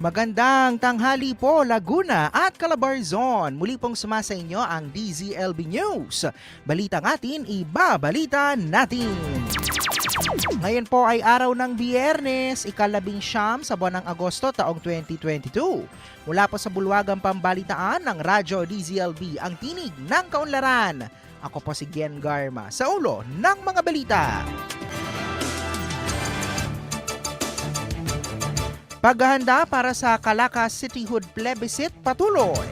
Magandang tanghali po Laguna at Calabarzon. Muli pong sumasa inyo ang DZLB News. Balitang atin, ibabalita natin. Ngayon po ay araw ng biyernes, ikalabing siyam sa buwan ng Agosto taong 2022. Mula po sa bulwagang pambalitaan ng Radyo DZLB, ang tinig ng kaunlaran. Ako po si Gen Garma sa ulo ng mga balita. Paghahanda para sa Calacas Cityhood Plebiscite patuloy.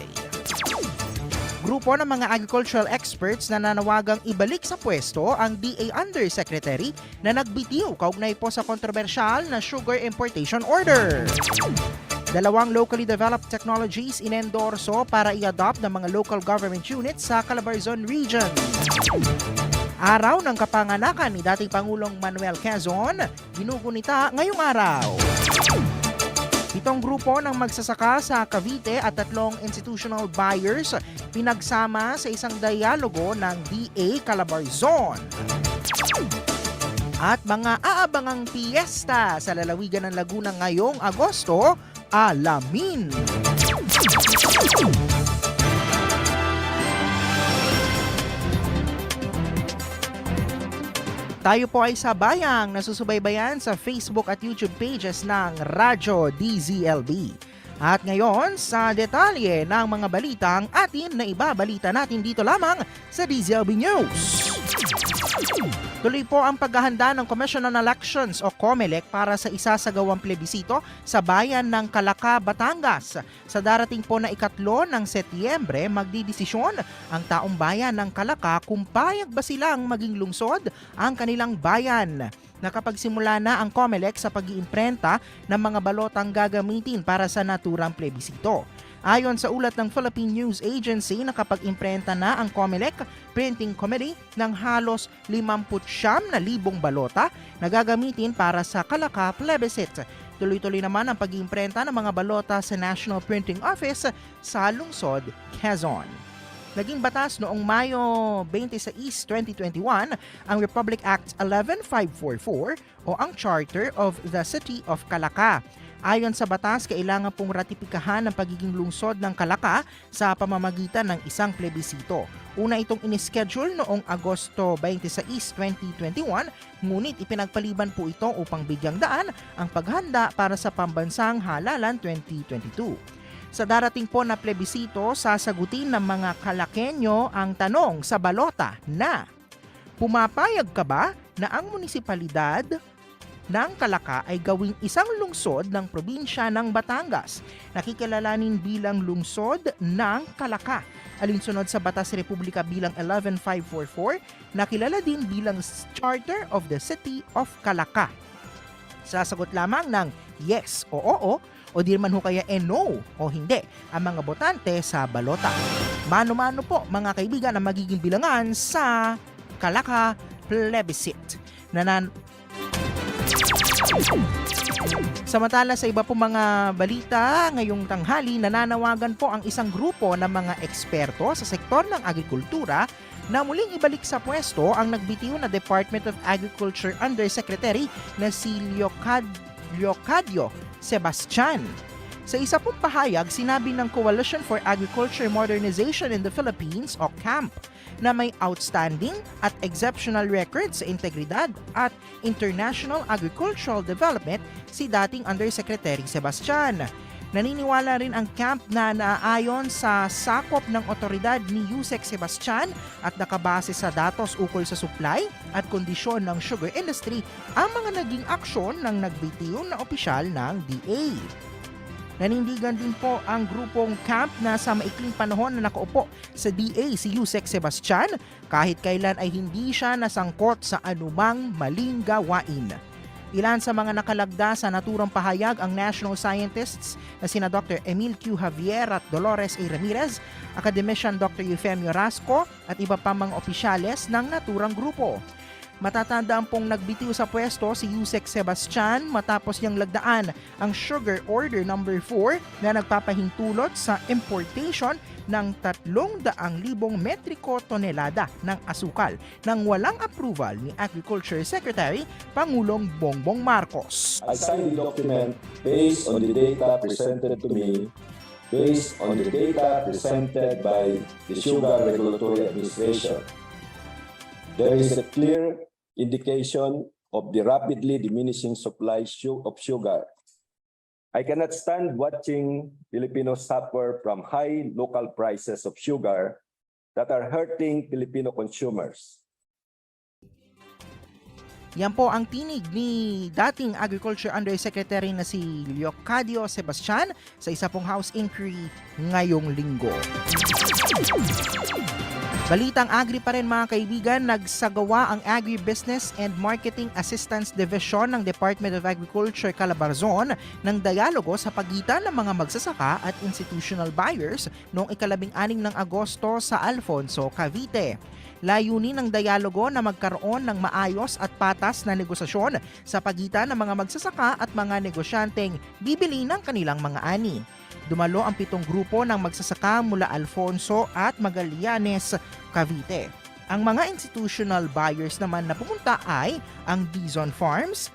Grupo ng mga agricultural experts na nanawagang ibalik sa pwesto ang DA Undersecretary na nagbitiw kaugnay po sa kontrobersyal na sugar importation order. Dalawang locally developed technologies inendorso para i-adopt ng mga local government units sa Calabarzon region. Araw ng kapanganakan ni dating Pangulong Manuel Quezon, ginugunita ngayong araw. Pitong grupo ng magsasaka sa Cavite at tatlong institutional buyers pinagsama sa isang dialogo ng DA Calabarzon. At mga aabangang piyesta sa lalawigan ng Laguna ngayong Agosto, alamin. Tayo po ay sabayang nasusubaybayan sa Facebook at YouTube pages ng Radyo DZLB. At ngayon, sa detalye ng mga balitang atin na ibabalita natin dito lamang sa DZLB News. Tuloy po ang paghahanda ng Commission on Elections o COMELEC para sa isasagawang plebisito sa bayan ng Calaca, Batangas. Sa darating po na ikatlo ng Setyembre, magdidesisyon ang taong bayan ng Calaca kung payag ba silang maging lungsod ang kanilang bayan. Nakapagsimula na ang COMELEC sa pag-iimprenta ng mga balotang gagamitin para sa naturang plebisito. Ayon sa ulat ng Philippine News Agency, nakapag-imprenta na ang COMELEC Printing Committee ng halos 50 na libong balota na gagamitin para sa Kalaka Plebiscite. Tuloy-tuloy naman ang pag-iimprenta ng mga balota sa National Printing Office sa lungsod, Quezon. Naging batas noong Mayo 26, 2021 ang Republic Act 11544 o ang Charter of the City of Calaca. Ayon sa batas, kailangan pong ratipikahan ang pagiging lungsod ng Calaca sa pamamagitan ng isang plebisito. Una itong inischedule noong Agosto 26, 2021, ngunit ipinagpaliban po ito upang bigyang daan ang paghanda para sa pambansang halalan 2022. Sa darating po na plebisito, sasagutin ng mga Kalakenyo ang tanong sa balota na Pumapayag ka ba na ang munisipalidad ng Calaca ay gawing isang lungsod ng probinsya ng Batangas, nakikilalanin bilang lungsod ng Calaca. Alinsunod sa Batas Republika bilang 11544, nakilala din bilang Charter of the City of Calaca. Sasagot lamang ng yes o oo o di man ho kaya eh no o hindi ang mga botante sa balota. Mano-mano po mga kaibigan ang magiging bilangan sa Calaca Plebiscite. Nanan Samantala sa iba po mga balita, ngayong tanghali nananawagan po ang isang grupo ng mga eksperto sa sektor ng agrikultura na muling ibalik sa pwesto ang nagbitiw na Department of Agriculture Undersecretary na si Leocad Leocadio Sebastian. Sa isa pong pahayag, sinabi ng Coalition for Agriculture Modernization in the Philippines o CAMP na may outstanding at exceptional records sa integridad at international agricultural development si dating Undersecretary Sebastian. Naniniwala rin ang camp na naaayon sa sakop ng otoridad ni Yusek Sebastian at nakabase sa datos ukol sa supply at kondisyon ng sugar industry ang mga naging aksyon ng nagbitiw na opisyal ng DA. Nanindigan din po ang grupong camp na sa maikling panahon na nakaupo sa DA si Yusek Sebastian kahit kailan ay hindi siya nasangkot sa anumang maling gawain. Ilan sa mga nakalagda sa naturang pahayag ang national scientists na sina Dr. Emil Q. Javier at Dolores A. Ramirez, academician Dr. Eufemio Rasco at iba pa mga opisyales ng naturang grupo. Matatandaan pong nagbitiw sa pwesto si Yusek Sebastian matapos niyang lagdaan ang Sugar Order Number 4 na nagpapahintulot sa importation ng 300,000 metriko tonelada ng asukal nang walang approval ni Agriculture Secretary Pangulong Bongbong Marcos. I signed the document based on the data presented to me, based on the data presented by the Sugar Regulatory Administration. There is a clear indication of the rapidly diminishing supply su- of sugar. I cannot stand watching Filipinos suffer from high local prices of sugar that are hurting Filipino consumers. Yan po ang tinig ni dating Agriculture Undersecretary na si Leocadio Sebastian sa isa pong House Inquiry ngayong linggo. Balitang Agri pa rin mga kaibigan, nagsagawa ang Agribusiness and Marketing Assistance Division ng Department of Agriculture Calabarzon ng dialogo sa pagitan ng mga magsasaka at institutional buyers noong ikalabing aning ng Agosto sa Alfonso, Cavite. Layunin ng dialogo na magkaroon ng maayos at patas na negosasyon sa pagitan ng mga magsasaka at mga negosyanteng bibili ng kanilang mga ani. Dumalo ang pitong grupo ng magsasaka mula Alfonso at Magallanes, Cavite. Ang mga institutional buyers naman na pumunta ay ang Dizon Farms,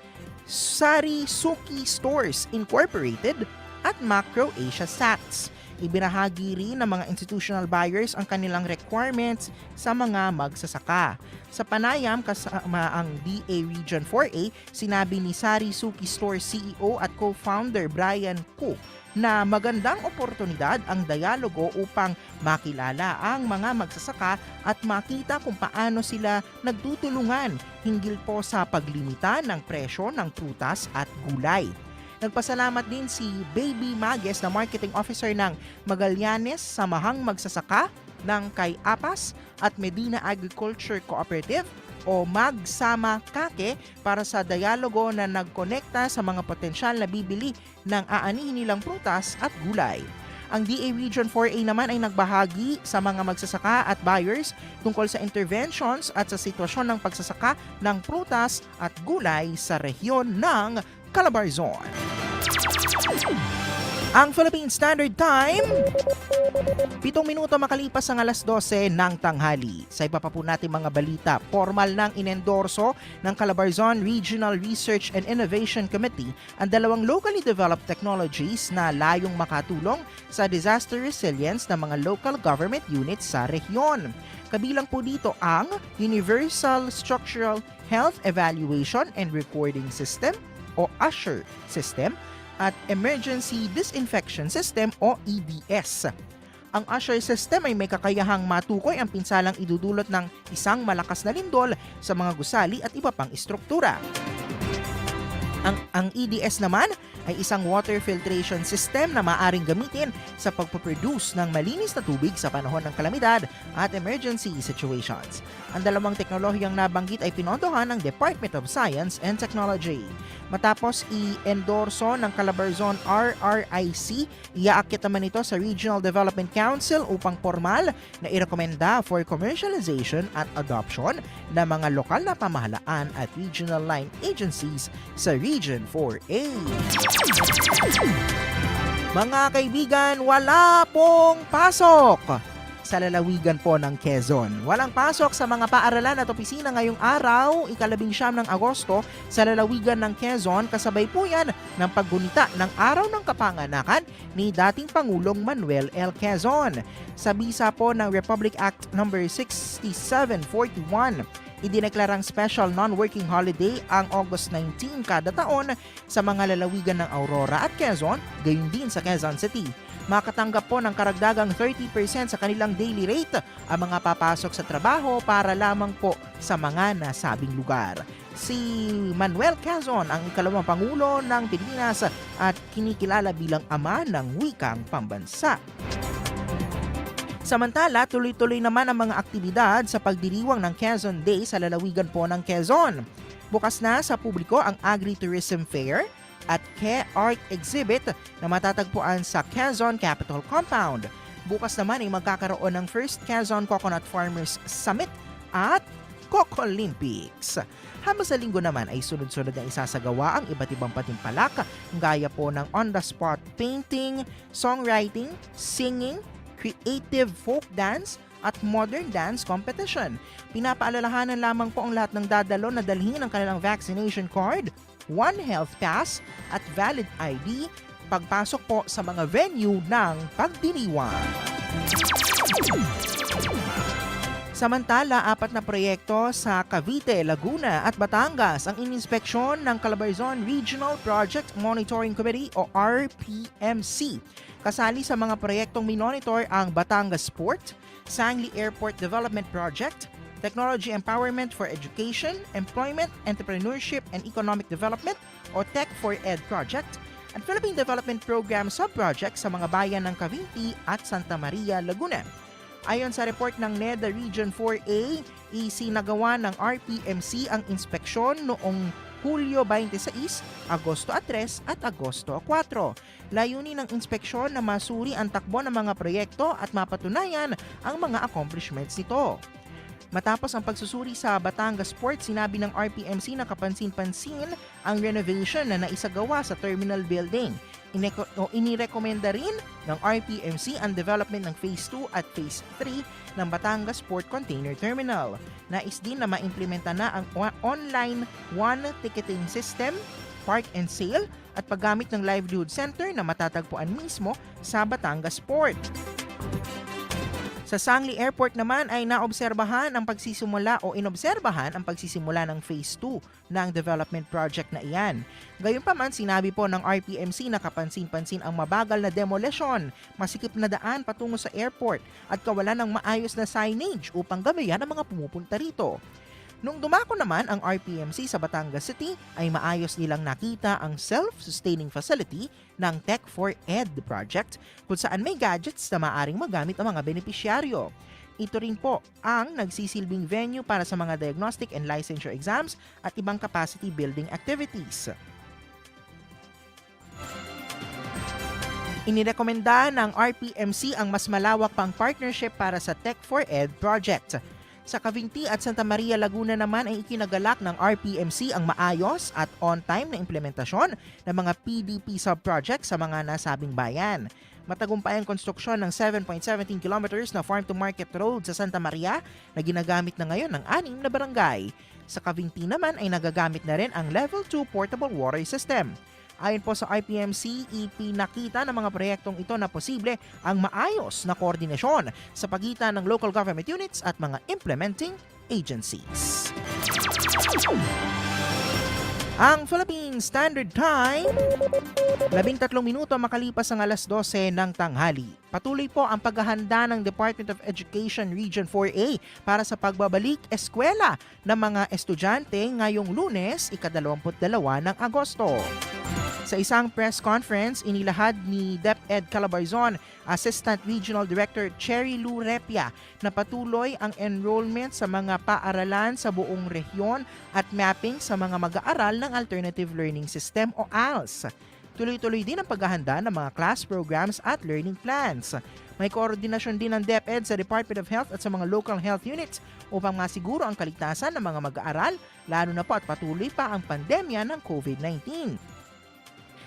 Sari Suki Stores Incorporated at Macro Asia Sats. Ibinahagi rin ng mga institutional buyers ang kanilang requirements sa mga magsasaka. Sa panayam kasama ang DA Region 4A, sinabi ni Sari Suki Store CEO at co-founder Brian Ku na magandang oportunidad ang dialogo upang makilala ang mga magsasaka at makita kung paano sila nagtutulungan hinggil po sa paglimita ng presyo ng prutas at gulay. Nagpasalamat din si Baby Mages na marketing officer ng Magallanes Samahang Magsasaka ng Kay Apas at Medina Agriculture Cooperative o Magsama Kake para sa dialogo na nagkonekta sa mga potensyal na bibili ng aanihin nilang prutas at gulay. Ang DA Region 4A naman ay nagbahagi sa mga magsasaka at buyers tungkol sa interventions at sa sitwasyon ng pagsasaka ng prutas at gulay sa rehiyon ng Calabarzon. Ang Philippine Standard Time, pitong minuto makalipas ang alas 12 ng tanghali. Sa iba pa po natin mga balita, formal nang inendorso ng Calabarzon Regional Research and Innovation Committee ang dalawang locally developed technologies na layong makatulong sa disaster resilience ng mga local government units sa rehiyon. Kabilang po dito ang Universal Structural Health Evaluation and Recording System o USHER system at Emergency Disinfection System o EDS. Ang Usher system ay may kakayahang matukoy ang pinsalang idudulot ng isang malakas na lindol sa mga gusali at iba pang istruktura. Ang, ang EDS naman ay isang water filtration system na maaring gamitin sa pagpaproduce ng malinis na tubig sa panahon ng kalamidad at emergency situations. Ang dalawang teknolohiyang nabanggit ay pinondohan ng Department of Science and Technology. Matapos i-endorso ng Calabarzon RRIC, iaakit naman ito sa Regional Development Council upang formal na irekomenda for commercialization at adoption ng mga lokal na pamahalaan at regional line agencies sa Region 4A. Mga kaibigan, wala pong pasok sa lalawigan po ng Quezon. Walang pasok sa mga paaralan at opisina ngayong araw, ikalabing siyam ng Agosto, sa lalawigan ng Quezon, kasabay po yan ng paggunita ng Araw ng Kapanganakan ni dating Pangulong Manuel L. Quezon. Sa bisa po ng Republic Act No. 6741, idineklarang special non-working holiday ang August 19 kada taon sa mga lalawigan ng Aurora at Quezon, gayon din sa Quezon City. Makatanggap po ng karagdagang 30% sa kanilang daily rate ang mga papasok sa trabaho para lamang po sa mga nasabing lugar. Si Manuel Quezon ang ikalawang pangulo ng Pilipinas at kinikilala bilang ama ng wikang pambansa. Samantala, tuloy-tuloy naman ang mga aktibidad sa pagdiriwang ng Quezon Day sa lalawigan po ng Quezon. Bukas na sa publiko ang Agri-Tourism Fair at Ke Art Exhibit na matatagpuan sa Quezon Capitol Compound. Bukas naman ay magkakaroon ng First Quezon Coconut Farmers Summit at Coco Olympics. Habang sa linggo naman ay sunod-sunod na isasagawa ang iba't ibang patimpalak gaya po ng on-the-spot painting, songwriting, singing, creative folk dance, at modern dance competition. Pinapaalalahanan lamang po ang lahat ng dadalo na dalhin ang kanilang vaccination card, One Health Pass at valid ID pagpasok po sa mga venue ng pagdiriwang. Samantala, apat na proyekto sa Cavite, Laguna at Batangas ang ininspeksyon ng Calabarzon Regional Project Monitoring Committee o RPMC. Kasali sa mga proyektong minonitor ang Batangas Port, Sangli Airport Development Project, Technology Empowerment for Education, Employment, Entrepreneurship and Economic Development o Tech for Ed Project, at Philippine Development Program Sub-Project sa mga bayan ng Cavite at Santa Maria, Laguna. Ayon sa report ng NEDA Region 4A, isinagawa ng RPMC ang inspeksyon noong Hulyo 26, Agosto 3 at Agosto 4. Layunin ng inspeksyon na masuri ang takbo ng mga proyekto at mapatunayan ang mga accomplishments nito. Matapos ang pagsusuri sa Batangas Port, sinabi ng RPMC na kapansin-pansin ang renovation na naisagawa sa terminal building. Ineko- o inirekomenda rin ng RPMC ang development ng Phase 2 at Phase 3 ng Batangas Port Container Terminal. Nais din na maimplementa na ang online one ticketing system, park and sale, at paggamit ng livelihood center na matatagpuan mismo sa Batangas Port. Sa Sangli Airport naman ay naobserbahan ang pagsisimula o inobserbahan ang pagsisimula ng Phase 2 ng development project na iyan. Gayunpaman sinabi po ng RPMC na kapansin-pansin ang mabagal na demolition, masikip na daan patungo sa airport at kawalan ng maayos na signage upang gabayan ang mga pumupunta rito. Nung dumako naman ang RPMC sa Batangas City ay maayos nilang nakita ang self-sustaining facility ng Tech for Ed project kung saan may gadgets na maaring magamit ang mga benepisyaryo. Ito rin po ang nagsisilbing venue para sa mga diagnostic and licensure exams at ibang capacity building activities. Inirekomenda ng RPMC ang mas malawak pang partnership para sa Tech for Ed project. Sa Cavinti at Santa Maria, Laguna naman ay ikinagalak ng RPMC ang maayos at on-time na implementasyon ng mga PDP sub-project sa mga nasabing bayan. Matagumpay ang konstruksyon ng 7.17 kilometers na farm-to-market road sa Santa Maria na ginagamit na ngayon ng anim na barangay. Sa Cavinti naman ay nagagamit na rin ang Level 2 Portable Water System. Ayon po sa RPMC, ipinakita ng mga proyektong ito na posible ang maayos na koordinasyon sa pagitan ng local government units at mga implementing agencies. Ang Philippine Standard Time, 13 minuto makalipas ang alas 12 ng tanghali. Patuloy po ang paghahanda ng Department of Education Region 4A para sa pagbabalik eskwela ng mga estudyante ngayong lunes, ika-22 ng Agosto. Sa isang press conference, inilahad ni DepEd Calabarzon Assistant Regional Director Cherry Lou Repia na patuloy ang enrollment sa mga paaralan sa buong rehiyon at mapping sa mga mag-aaral ng Alternative Learning System o ALS. Tuloy-tuloy din ang paghahanda ng mga class programs at learning plans. May koordinasyon din ng DepEd sa Department of Health at sa mga local health units upang masiguro ang kaligtasan ng mga mag-aaral, lalo na po at patuloy pa ang pandemya ng COVID-19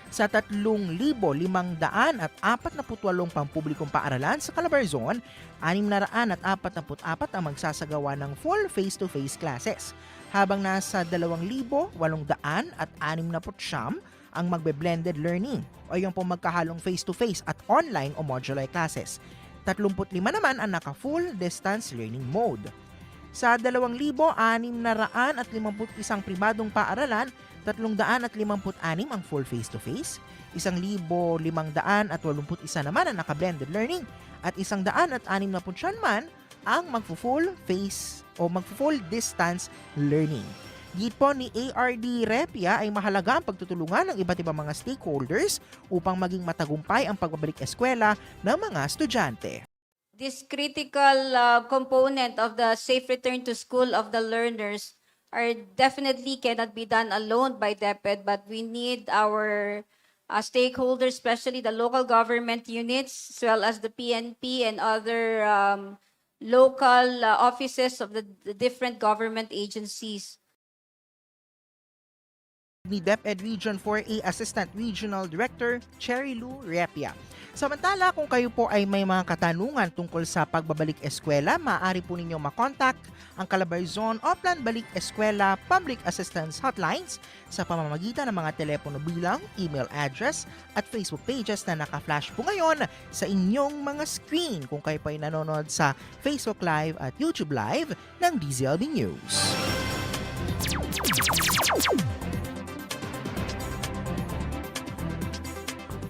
sa 3,548 pampublikong paaralan sa Calabarzon, 644 ang magsasagawa ng full face-to-face classes, habang nasa 2,869 ang magbe-blended learning o yung pong magkahalong face-to-face at online o modular classes. 35 naman ang naka-full distance learning mode. Sa 2,651 pribadong paaralan, 356 ang full face-to-face, 1,581 naman ang naka-blended learning, at 169 man ang magfo-full face o magfo-full distance learning. Git po ni ARD Repia ay mahalaga ang pagtutulungan ng iba't ibang mga stakeholders upang maging matagumpay ang pagbabalik eskwela ng mga estudyante. this critical uh, component of the safe return to school of the learners are definitely cannot be done alone by DepEd, but we need our uh, stakeholders, especially the local government units, as well as the PNP and other um, local uh, offices of the, the different government agencies. DepEd Region 4A Assistant Regional Director Cherry Lou Repia. Samantala, kung kayo po ay may mga katanungan tungkol sa pagbabalik eskwela, maaari po ninyo makontak ang Calabarzon Oplan Balik Eskwela Public Assistance Hotlines sa pamamagitan ng mga telepono bilang, email address at Facebook pages na naka-flash po ngayon sa inyong mga screen kung kayo po ay nanonood sa Facebook Live at YouTube Live ng DZLB News.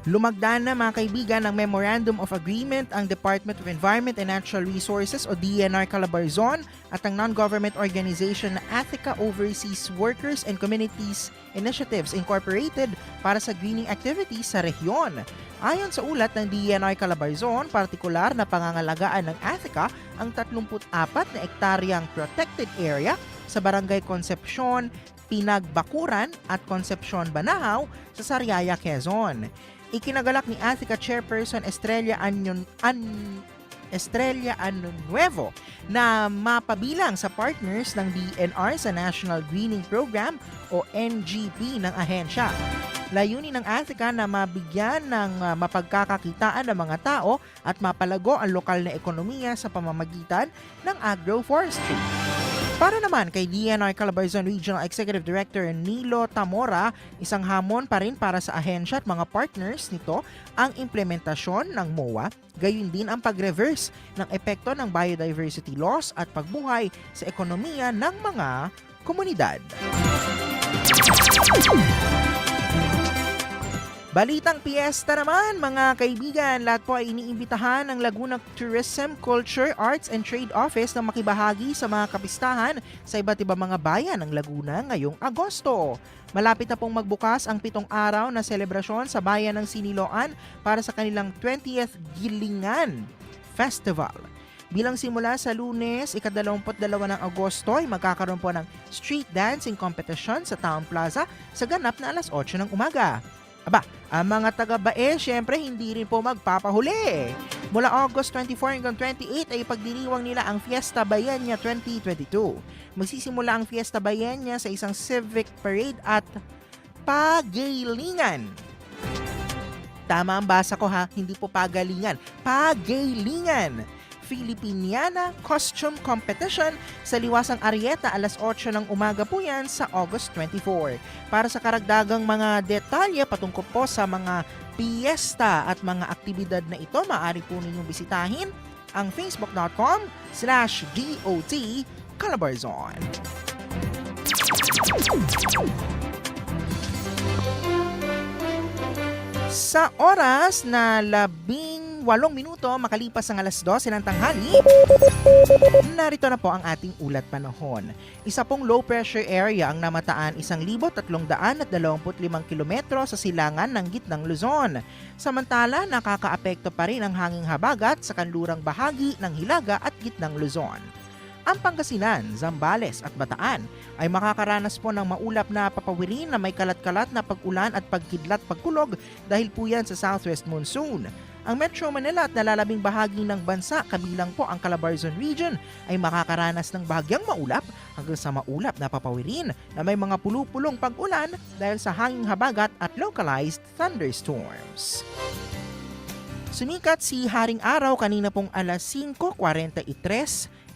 Lumagdan na mga kaibigan ng Memorandum of Agreement ang Department of Environment and Natural Resources o DNR Calabarzon at ang non-government organization na Athica Overseas Workers and Communities Initiatives Incorporated para sa greening activities sa rehiyon. Ayon sa ulat ng DNR Calabarzon, partikular na pangangalagaan ng Athica ang 34 na ektaryang protected area sa Barangay Concepcion, Pinagbakuran at Concepcion Banahaw sa Sariaya, Quezon. Ikinagalak ni Athica Chairperson Estrella Anyon, An, Estrella Nuevo na mapabilang sa partners ng DNR sa National Greening Program o NGP ng ahensya. Layunin ng Athica na mabigyan ng uh, mapagkakakitaan ng mga tao at mapalago ang lokal na ekonomiya sa pamamagitan ng agroforestry. Para naman kay DNR Calabarzon Regional Executive Director Nilo Tamora, isang hamon pa rin para sa ahensya at mga partners nito ang implementasyon ng MOA, gayon din ang pag-reverse ng epekto ng biodiversity loss at pagbuhay sa ekonomiya ng mga komunidad. Balitang piyesta naman mga kaibigan, lahat po ay iniimbitahan ng Laguna Tourism, Culture, Arts and Trade Office na makibahagi sa mga kapistahan sa iba't ibang mga bayan ng Laguna ngayong Agosto. Malapit na pong magbukas ang pitong araw na selebrasyon sa bayan ng Siniloan para sa kanilang 20th Gilingan Festival. Bilang simula sa lunes, ikadalawamput-dalawa ng Agosto ay magkakaroon po ng street dancing competition sa Town Plaza sa ganap na alas 8 ng umaga. Aba, ang mga taga-Bae, syempre hindi rin po magpapahuli. Mula August 24 hanggang 28 ay pagdiriwang nila ang Fiesta Bayanya 2022. Magsisimula ang Fiesta Bayanya sa isang civic parade at pagalingan. Tama ang basa ko ha, hindi po pagalingan, pagalingan. Filipiniana Costume Competition sa Liwasang Arieta alas 8 ng umaga po yan sa August 24. Para sa karagdagang mga detalye patungkol po sa mga piyesta at mga aktibidad na ito, maaari po ninyong bisitahin ang facebook.com slash DOT Calabarzon. Sa oras na labing walong minuto makalipas ang alas 12 ng tanghali, narito na po ang ating ulat panahon. Isa pong low pressure area ang namataan 1,325 kilometro sa silangan ng gitnang Luzon. Samantala, nakakaapekto pa rin ang hanging habagat sa kanlurang bahagi ng Hilaga at gitnang Luzon. Ang Pangasinan, Zambales at Bataan ay makakaranas po ng maulap na papawirin na may kalat-kalat na pag-ulan at pagkidlat pagkulog dahil po yan sa southwest monsoon. Ang Metro Manila at nalalabing bahagi ng bansa kabilang po ang Calabarzon Region ay makakaranas ng bahagyang maulap hanggang sa maulap na papawirin na may mga pulupulong pag-ulan dahil sa hanging habagat at localized thunderstorms. Sumikat si Haring Araw kanina pong alas 5.43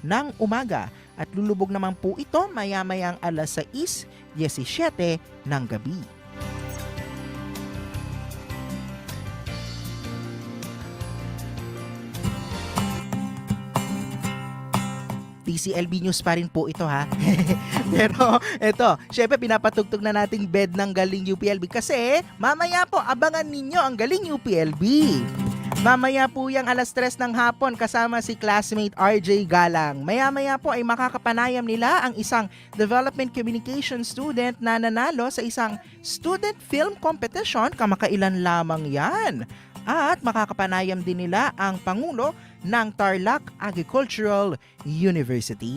ng umaga at lulubog naman po ito maya-mayang alas 6.17 ng gabi. PCLB News pa rin po ito ha. Pero ito, syempre pinapatugtog na nating bed ng Galing UPLB kasi mamaya po abangan ninyo ang Galing UPLB. Mamaya po yung alas 3 ng hapon kasama si classmate RJ Galang. Maya-maya po ay makakapanayam nila ang isang development communication student na nanalo sa isang student film competition kamakailan lamang yan. At makakapanayam din nila ang Pangulo ng Tarlac Agricultural University.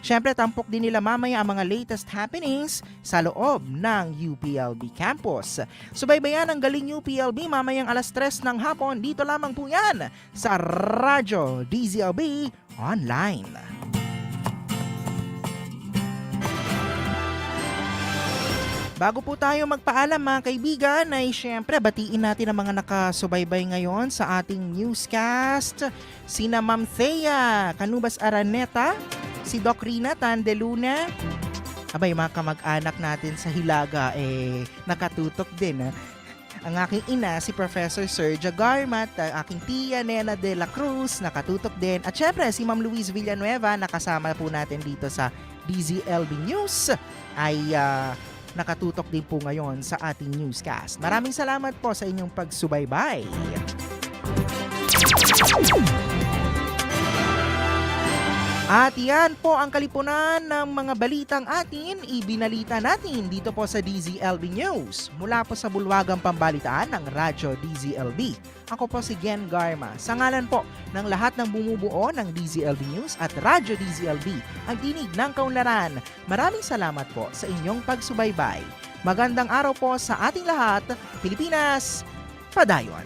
Siyempre, tampok din nila mamaya ang mga latest happenings sa loob ng UPLB campus. Subaybayan ang galing UPLB mamayang alas 3 ng hapon. Dito lamang po yan sa Radyo DZLB Online. Bago po tayo magpaalam mga kaibigan ay syempre batiin natin ang mga nakasubaybay ngayon sa ating newscast. Sina Ma'am Thea Canubas Araneta, si Doc Rina Tandeluna, abay mga kamag-anak natin sa Hilaga eh nakatutok din ah. Ang aking ina si Professor Sergio Garmat, ang aking tiya Nena de la Cruz, nakatutok din. At syempre si Ma'am Louise Villanueva, nakasama po natin dito sa DZLB News, ay ah, nakatutok din po ngayon sa ating newscast. Maraming salamat po sa inyong pagsubaybay. At yan po ang kalipunan ng mga balitang atin ibinalita natin dito po sa DZLB News. Mula po sa bulwagang pambalitaan ng Radyo DZLB. Ako po si Gen Garma. Sa ngalan po ng lahat ng bumubuo ng DZLB News at Radyo DZLB, ang tinig ng kaunlaran. Maraming salamat po sa inyong pagsubaybay. Magandang araw po sa ating lahat. Pilipinas, padayon!